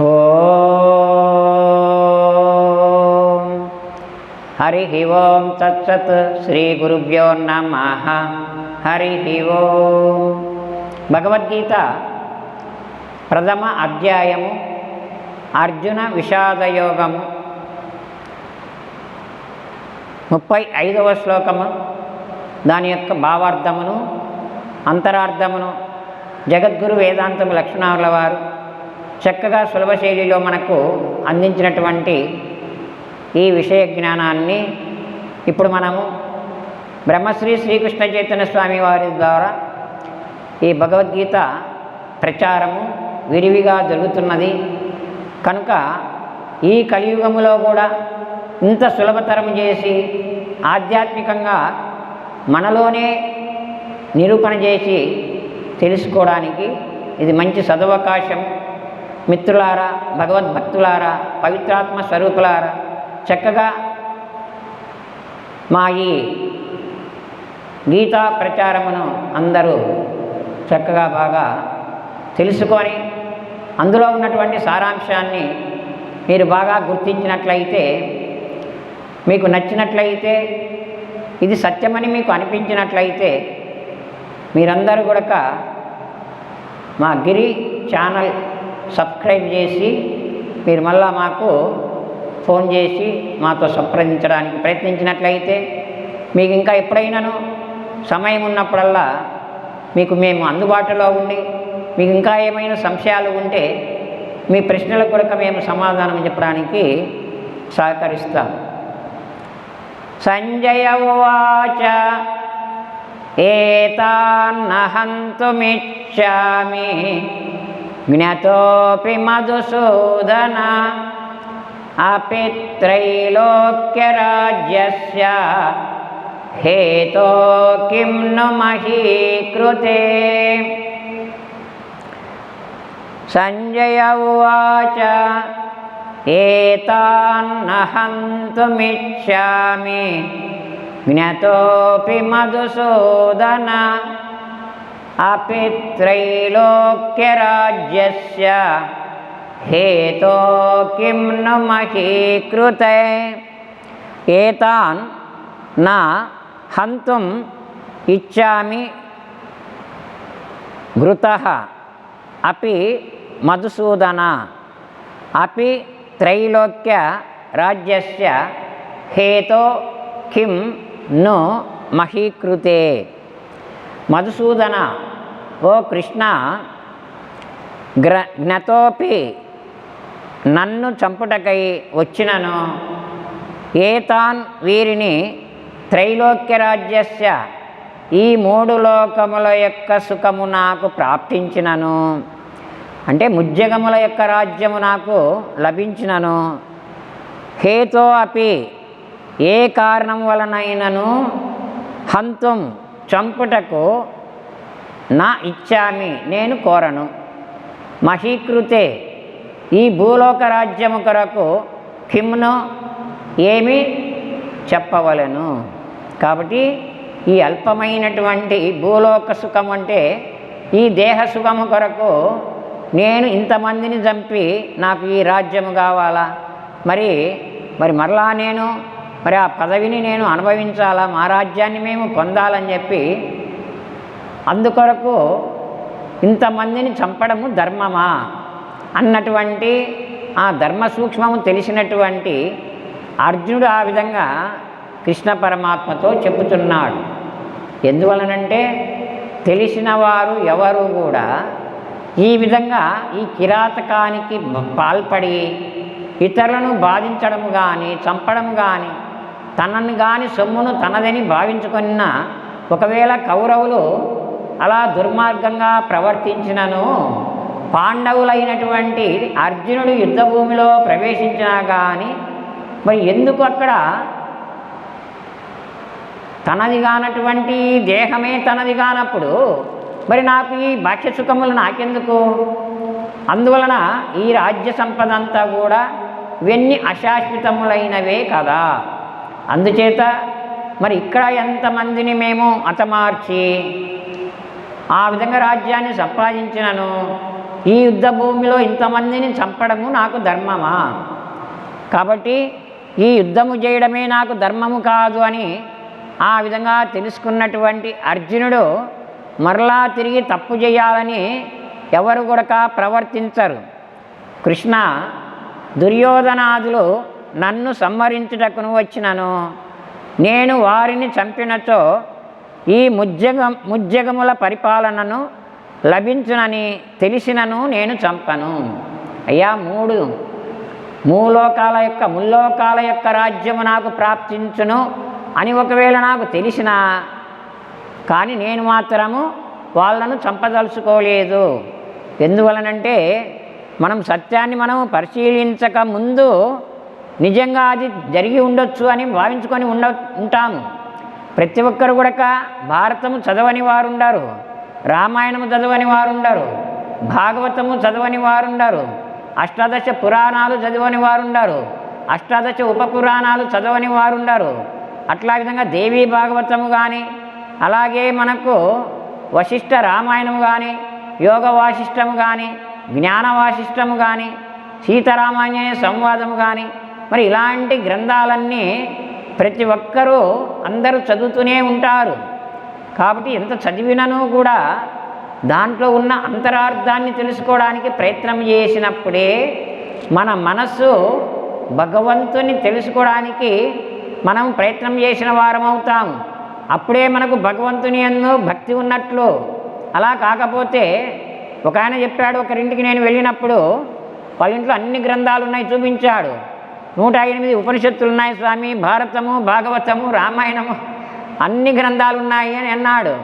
ఓం హరి ఓం తత్సత్ శ్రీ గురుభ్యో నమ హరి ఓం భగవద్గీత ప్రథమ అధ్యాయము అర్జున విషాదయోగము ముప్పై ఐదవ శ్లోకము దాని యొక్క భావార్థమును అంతరార్థమును జగద్గురు వేదాంతము లక్ష్మణాల వారు చక్కగా సులభ శైలిలో మనకు అందించినటువంటి ఈ విషయ జ్ఞానాన్ని ఇప్పుడు మనము బ్రహ్మశ్రీ శ్రీకృష్ణ చైతన్య స్వామి వారి ద్వారా ఈ భగవద్గీత ప్రచారము విరివిగా జరుగుతున్నది. కనుక ఈ కలియుగములో కూడా ఇంత సులభతరం చేసి ఆధ్యాత్మికంగా మనలోనే నిరూపణ చేసి తెలుసుకోవడానికి ఇది మంచి సదవకాశం. మిత్రులారా భగవద్భక్తులారా పవిత్రాత్మ స్వరూపులారా చక్కగా మా ఈ గీతా ప్రచారమును అందరూ చక్కగా బాగా తెలుసుకొని అందులో ఉన్నటువంటి సారాంశాన్ని మీరు బాగా గుర్తించినట్లయితే మీకు నచ్చినట్లయితే ఇది సత్యమని మీకు అనిపించినట్లయితే మీరందరూ కూడా మా గిరి ఛానల్ సబ్స్క్రైబ్ చేసి మీరు మళ్ళా మాకు ఫోన్ చేసి మాతో సంప్రదించడానికి ప్రయత్నించినట్లయితే మీకు ఇంకా ఎప్పుడైనాను సమయం ఉన్నప్పుడల్లా మీకు మేము అందుబాటులో ఉండి మీకు ఇంకా ఏమైనా సంశయాలు ఉంటే మీ ప్రశ్నలకు కూడా మేము సమాధానం చెప్పడానికి సహకరిస్తాం. సంజయ ఉచ ఏతాన్నహంతుమిచ్చామి. జ్ఞతోపి మధుసూదన అపి త్రైలోక్యరాజ్యస్య హేతో కిం ను మహీకృతే సంజయ ఉవాచ ఏతాన్నహంతుమిచ్చామి జ్ఞతోపి మధుసూదన అపి త్రైలోక్యరాజ్యస్య హేతో కిం ను మహీకృతే ఏతాన్ నా హంతుం ఇచ్చామి ఘృత అపి మధుసూదన అపి త్రైలోక్య రాజ్యస్య హేతో కిం ను మహీకృతే మధుసూదన ఓ కృష్ణ గ్ర జ్ఞతోపి నన్ను చంపుటకై వచ్చినను. ఏతాన్ వీరిని త్రైలోక్యరాజ్యస్య ఈ మూడు లోకముల యొక్క సుఖము నాకు ప్రాప్తించినను. అంటే ముజ్జగముల యొక్క రాజ్యము నాకు లభించినను. హేతో అపి ఏ కారణం వలనైనను హంతుం చంపుటకు నా ఇచ్చామి నేను కోరను. మహీకృతే. ఈ భూలోక రాజ్యము కొరకు కిమ్ను ఏమి చెప్పవలను. కాబట్టి ఈ అల్పమైనటువంటి భూలోక సుఖం అంటే ఈ దేహ సుఖము కొరకు నేను ఇంతమందిని చంపి నాకు ఈ రాజ్యము కావాలా? మరి మరి మరలా నేను మరి ఆ పదవిని నేను అనుభవించాలా? మా రాజ్యాన్ని మేము పొందాలని చెప్పి అందుకొరకు ఇంతమందిని చంపడము ధర్మమా? అన్నటువంటి ఆ ధర్మ సూక్ష్మము తెలిసినటువంటి అర్జునుడు ఆ విధంగా కృష్ణ పరమాత్మతో చెబుతున్నాడు. ఎందువలనంటే తెలిసిన వారు ఎవరు కూడా ఈ విధంగా ఈ కిరాతకానికి పాల్పడి ఇతరులను బాధించడం కానీ చంపడం కానీ తనను కానీ సొమ్మును తనదని భావించుకున్న ఒకవేళ కౌరవులు అలా దుర్మార్గంగా ప్రవర్తించినను పాండవులైనటువంటి అర్జునుడు యుద్ధభూమిలో ప్రవేశించినా కానీ మరి ఎందుకు అక్కడ తనది కానటువంటి దేహమే తనది కానప్పుడు మరి నాకు ఈ బాహ్య సుఖములు నాకెందుకు? అందువలన ఈ రాజ్య సంపద అంతా కూడా ఇవన్నీ అశాశ్వతములైనవే కదా. అందుచేత మరి ఇక్కడ ఎంతమందిని మేము అతమార్చి ఆ విధంగా రాజ్యాన్ని సంపాదించినను. ఈ యుద్ధ భూమిలో ఇంతమందిని చంపడము నాకు ధర్మమా? కాబట్టి ఈ యుద్ధము చేయడమే నాకు ధర్మము కాదు అని ఆ విధంగా తెలుసుకున్నటువంటి అర్జునుడు మరలా తిరిగి తప్పు చేయాలని ఎవరు కూడా ప్రవర్తించరు. కృష్ణ దుర్యోధనాదులు నన్ను సంహరించుటకును వచ్చినను. నేను వారిని చంపినచో ఈ ముజ్జగ ముజ్జగముల పరిపాలనను లభించునని తెలిసినను నేను చంపను. అయ్యా మూడు. మూలోకాల యొక్క ముల్లోకాల యొక్క రాజ్యము నాకు ప్రాప్తించును అని ఒకవేళ నాకు తెలిసిన కానీ నేను మాత్రము వాళ్ళను చంపదలుచుకోలేదు. ఎందువలనంటే మనం సత్యాన్ని మనం పరిశీలించక ముందు నిజంగా అది జరిగి ఉండొచ్చు అని భావించుకొని ఉండ ఉంటాము. ప్రతి ఒక్కరు కూడా భారతము చదవని వారుండారు రామాయణము చదవని వారుండారు భాగవతము చదవని వారుండారు అష్టాదశ పురాణాలు చదవని వారుండారు అష్టాదశ ఉప పురాణాలు చదవని వారు అట్లా విధంగా దేవీ భాగవతము కానీ అలాగే మనకు వశిష్ఠ రామాయణము కానీ యోగ వాసిష్టము కానీ జ్ఞాన వాసిష్టము కానీ సీతారామాంజనేయ సంవాదము కానీ మరి ఇలాంటి గ్రంథాలన్నీ ప్రతి ఒక్కరూ అందరూ చదువుతూనే ఉంటారు. కాబట్టి ఎంత చదివినను కూడా దాంట్లో ఉన్న అంతరార్థాన్ని తెలుసుకోవడానికి ప్రయత్నం చేసినప్పుడే మన మనస్సు భగవంతుని తెలుసుకోవడానికి మనం ప్రయత్నం చేసిన వారం అవుతాం. అప్పుడే మనకు భగవంతుని ఎందు భక్తి ఉన్నట్లు. అలా కాకపోతే ఒక ఆయన చెప్పాడు ఒకరింటికి నేను వెళ్ళినప్పుడు వాళ్ళ ఇంట్లో అన్ని గ్రంథాలు ఉన్నాయి చూపించాడు. నూట ఎనిమిది ఉపనిషత్తులు ఉన్నాయి స్వామి. భారతము భాగవతము రామాయణము. అన్ని గ్రంథాలు ఉన్నాయి అని అన్నాడు.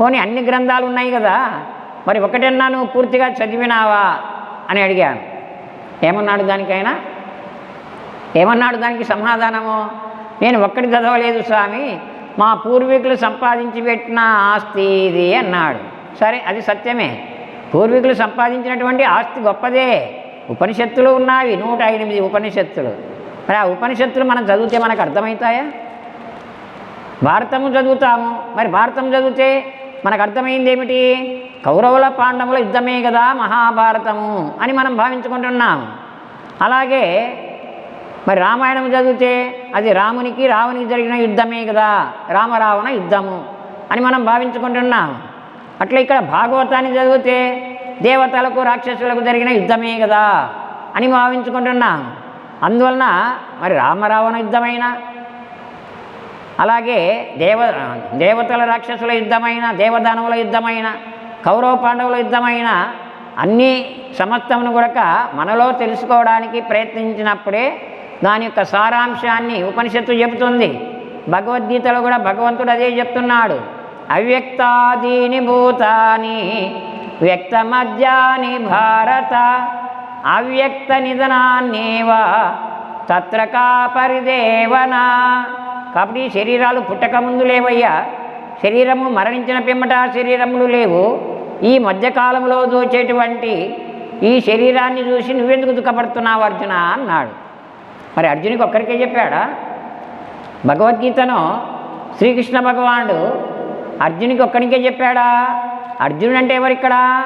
పోనీ అన్ని గ్రంథాలు ఉన్నాయి కదా. మరి ఒకటన్నా నువ్వు పూర్తిగా చదివినావా అని అడిగాను. ఏమన్నాడు దానికైనా? ఏమన్నాడు దానికి సమాధానము? నేను ఒక్కటి చదవలేదు స్వామి. మా పూర్వీకులు సంపాదించి పెట్టిన ఆస్తి ఇది అన్నాడు. సరే అది సత్యమే. పూర్వీకులు సంపాదించినటువంటి ఆస్తి గొప్పదే. ఉపనిషత్తులు ఉన్నవి నూట ఎనిమిది ఉపనిషత్తులు. మరి ఆ ఉపనిషత్తులు మనం చదివితే మనకు అర్థమవుతాయా? భారతము చదువుతాము. మరి భారతం చదివితే మనకు అర్థమైంది ఏమిటి? కౌరవుల పాండవుల యుద్ధమే కదా మహాభారతము అని మనం భావించుకుంటున్నాం. అలాగే మరి రామాయణం చదివితే అది రామునికి రావునికి జరిగిన యుద్ధమే కదా రామరావణ యుద్ధము అని మనం భావించుకుంటున్నాం. అట్లా ఇక్కడ భాగవతాన్ని చదివితే దేవతలకు రాక్షసులకు జరిగిన యుద్ధమే కదా అని భావించుకుంటున్నాం. అందువలన మరి రామరావణ యుద్ధమైన అలాగే దేవ దేవతల రాక్షసుల యుద్ధమైన దేవదానవుల యుద్ధమైన కౌరవ పాండవుల యుద్ధమైన అన్ని సమస్తమును కూడా మనలో తెలుసుకోవడానికి ప్రయత్నించినప్పుడే దాని యొక్క సారాంశాన్ని ఉపనిషత్తు చెబుతుంది. భగవద్గీతలో కూడా భగవంతుడు అదే చెప్తున్నాడు. అవ్యక్తాదీని భూతాని వ్యక్తమధ్యాని భారత అవ్యక్త నిధనాన్నేవ తత్ర కా పరిదేవన. కాబట్టి శరీరాలు పుట్టక ముందు లేవయ్యా. శరీరము మరణించిన పిమ్మట శరీరములు లేవు. ఈ మధ్యకాలంలో దోచేటువంటి ఈ శరీరాన్ని చూసి నువ్వెందుకు దుఃఖపడుతున్నావు అర్జున అన్నాడు. మరి అర్జునికి ఒక్కరికే చెప్పాడా? భగవద్గీతను శ్రీకృష్ణ భగవానుడు అర్జునికి ఒక్కడికే చెప్పాడా? అర్జునుడు అంటే ఎవరిక్కడ?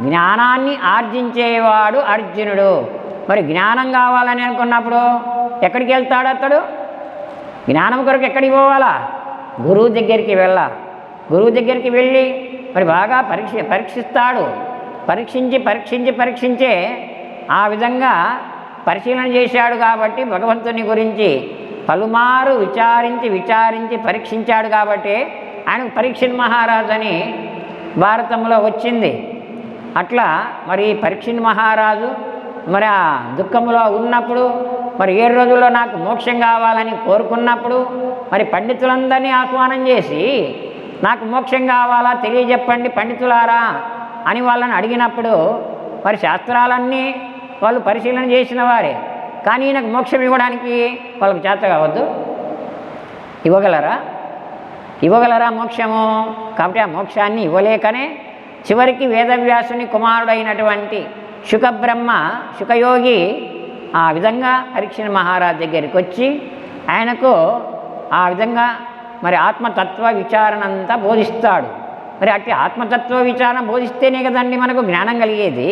జ్ఞానాన్ని ఆర్జించేవాడు అర్జునుడు. మరి జ్ఞానం కావాలని అనుకున్నప్పుడు ఎక్కడికి వెళ్తాడు అతడు? జ్ఞానం కొరకు ఎక్కడికి పోవాలా? గురువు దగ్గరికి వెళ్ళ. గురువు దగ్గరికి వెళ్ళి మరి బాగా పరీక్ష పరీక్షిస్తాడు. పరీక్షించి పరీక్షించి పరీక్షించే ఆ విధంగా పరిశీలన చేశాడు కాబట్టి భగవంతుని గురించి పలుమారు విచారించి విచారించి పరీక్షించాడు కాబట్టి ఆయనకు పరీక్ష మహారాజు అని భారతంలో వచ్చింది. అట్లా మరి పరీక్షిత్ మహారాజు మరి ఆ దుఃఖంలో ఉన్నప్పుడు మరి ఏడు రోజుల్లో నాకు మోక్షం కావాలని కోరుకున్నప్పుడు మరి పండితులందరినీ ఆహ్వానం చేసి నాకు మోక్షం కావాలా తెలియజెప్పండి పండితులారా అని వాళ్ళని అడిగినప్పుడు మరి శాస్త్రాలన్నీ వాళ్ళు పరిశీలన చేసిన వారే. కానీ నాకు మోక్షం ఇవ్వడానికి వాళ్ళకి చేత కావద్దు. ఇవ్వగలరా? ఇవ్వగలరా మోక్షము? కాబట్టి ఆ మోక్షాన్ని ఇవ్వలేకనే చివరికి వేదవ్యాసుని కుమారుడైనటువంటి శుకబ్రహ్మ శుకయోగి ఆ విధంగా పరీక్షణ మహారాజ్ దగ్గరికి వచ్చి ఆయనకు ఆ విధంగా మరి ఆత్మతత్వ విచారణ అంతా బోధిస్తాడు. మరి అట్టి ఆత్మతత్వ విచారణ బోధిస్తేనే కదండి మనకు జ్ఞానం కలిగేది?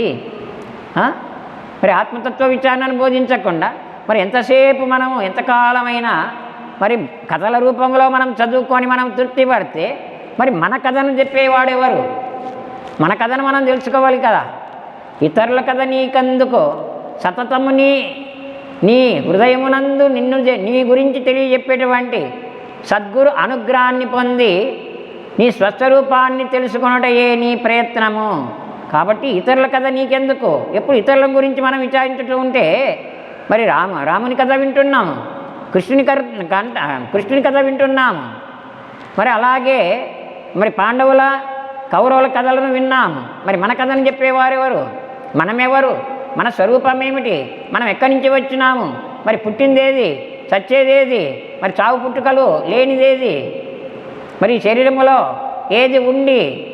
మరి ఆత్మతత్వ విచారణను బోధించకుండా మరి ఎంతసేపు మనము ఎంతకాలమైనా మరి కథల రూపంలో మనం చదువుకొని మనం తృప్తి పడితే మరి మన కథను చెప్పేవాడెవరు మన కథను మనం తెలుసుకోవాలి కదా. ఇతరుల కథ నీకందుకో? సతతము నీ నీ హృదయమునందు నిన్ను నీ గురించి తెలియజెప్పేటువంటి సద్గురు అనుగ్రహాన్ని పొంది నీ స్వస్వరూపాన్ని తెలుసుకొనుటయే నీ ప్రయత్నము. కాబట్టి ఇతరుల కథ నీకెందుకు? ఎప్పుడు ఇతరుల గురించి మనం విచారించుతూ ఉంటే మరి రామ రాముని కథ వింటున్నాము. కృష్ణుని కర్ కృష్ణుని కథ వింటున్నాము మరి అలాగే మరి పాండవుల కౌరవుల కథలను విన్నాము మరి మన కథను చెప్పేవారెవరు మనమెవరు? మన స్వరూపం ఏమిటి మనం ఎక్కడి నుంచి వచ్చినాము? మరి పుట్టిందేది? చచ్చేదేది? మరి చావు పుట్టుకలు లేనిదేది? మరి శరీరములో ఏది ఉండి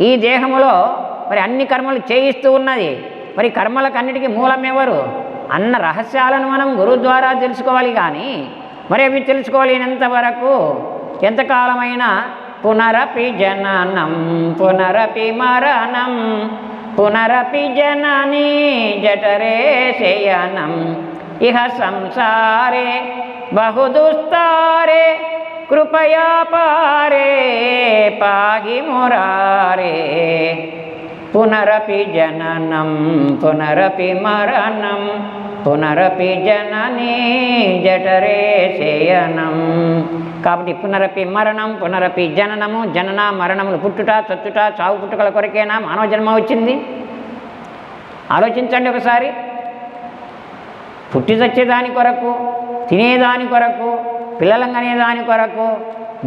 ఈ దేహములో మరి అన్ని కర్మలు చేయిస్తూ ఉన్నది? మరి కర్మలకన్నిటికీ మూలం ఎవరు అన్న రహస్యాలను మనం గురువు ద్వారా తెలుసుకోవాలి కానీ మరి అవి తెలుసుకోలేనంత వరకు ఎంతకాలమైనా పునరపి జననం పునరపి మరణం పునరపి జననీ జఠరే శయనం. ఇహ సంసారే బహుదుస్తారే కృపయా పారే పాగి మురారే. పునరపి జననం పునరపి మరణం పునరపి జననీ జఠరే శయనం. కాబట్టి పునరపి మరణం పునరపి జననము జనన మరణములు పుట్టుట చచ్చుట చావు పుట్టుకల కొరకేనా మానవ జన్మ వచ్చింది? ఆలోచించండి ఒకసారి. పుట్టి చచ్చేదాని కొరకు తినేదాని కొరకు పిల్లలంగనే దాని కొరకు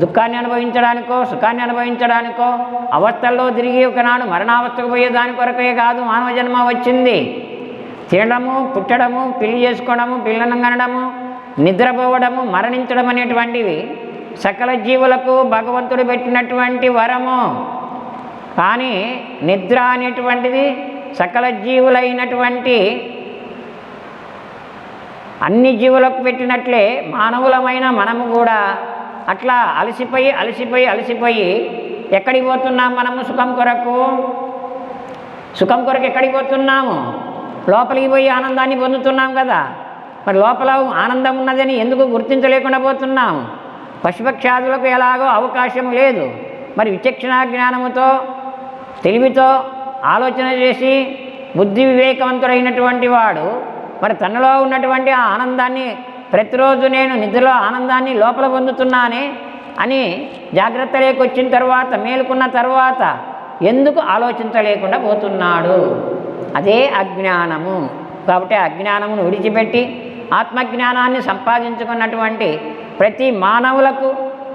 దుఃఖాన్ని అనుభవించడానికో సుఖాన్ని అనుభవించడానికో అవస్థల్లో తిరిగి ఒకనాడు మరణావస్థకు పోయేదాని కొరకే కాదు మానవ జన్మ వచ్చింది. తినడము పుట్టడము పెళ్ళి చేసుకోవడము పిల్లలను కనడము నిద్రపోవడము మరణించడం అనేటువంటివి సకల జీవులకు భగవంతుడు పెట్టినటువంటి వరము. కానీ నిద్ర అనేటువంటిది సకల జీవులైనటువంటి అన్ని జీవులకు పెట్టినట్లే మానవులమైన మనము కూడా అట్లా అలసిపోయి అలసిపోయి అలసిపోయి ఎక్కడికి పోతున్నాం మనము సుఖం కొరకు? సుఖం కొరకు ఎక్కడికి పోతున్నాము? లోపలికి పోయి ఆనందాన్ని పొందుతున్నాం కదా. మరి లోపల ఆనందం ఉన్నదని ఎందుకు గుర్తించలేకుండా పోతున్నాము పశుపక్షాదులకు ఎలాగో అవకాశం లేదు. మరి విచక్షణ జ్ఞానముతో తెలివితో ఆలోచన చేసి బుద్ధి వివేకవంతుడైనటువంటి వాడు మరి తనలో ఉన్నటువంటి ఆ ఆనందాన్ని ప్రతిరోజు నేను నిద్రలో ఆనందాన్ని లోపల పొందుతున్నానే అని జాగ్రత్త లేకొచ్చిన తర్వాత మేలుకున్న తర్వాత ఎందుకు ఆలోచించలేకుండా పోతున్నాడు? అదే అజ్ఞానము. కాబట్టి అజ్ఞానమును విడిచిపెట్టి ఆత్మజ్ఞానాన్ని సంపాదించుకున్నటువంటి ప్రతి మానవులకు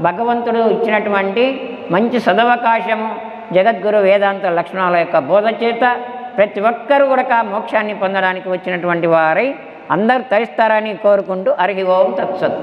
భగవంతుడు ఇచ్చినటువంటి మంచి సదవకాశము జగద్గురు వేదాంత లక్షణాల యొక్క బోధ చేత ప్రతి ఒక్కరూ కూడా మోక్షాన్ని పొందడానికి వచ్చినటువంటి వారై అందరూ తరిస్తారని కోరుకుంటూ హరి ఓం తత్సత్.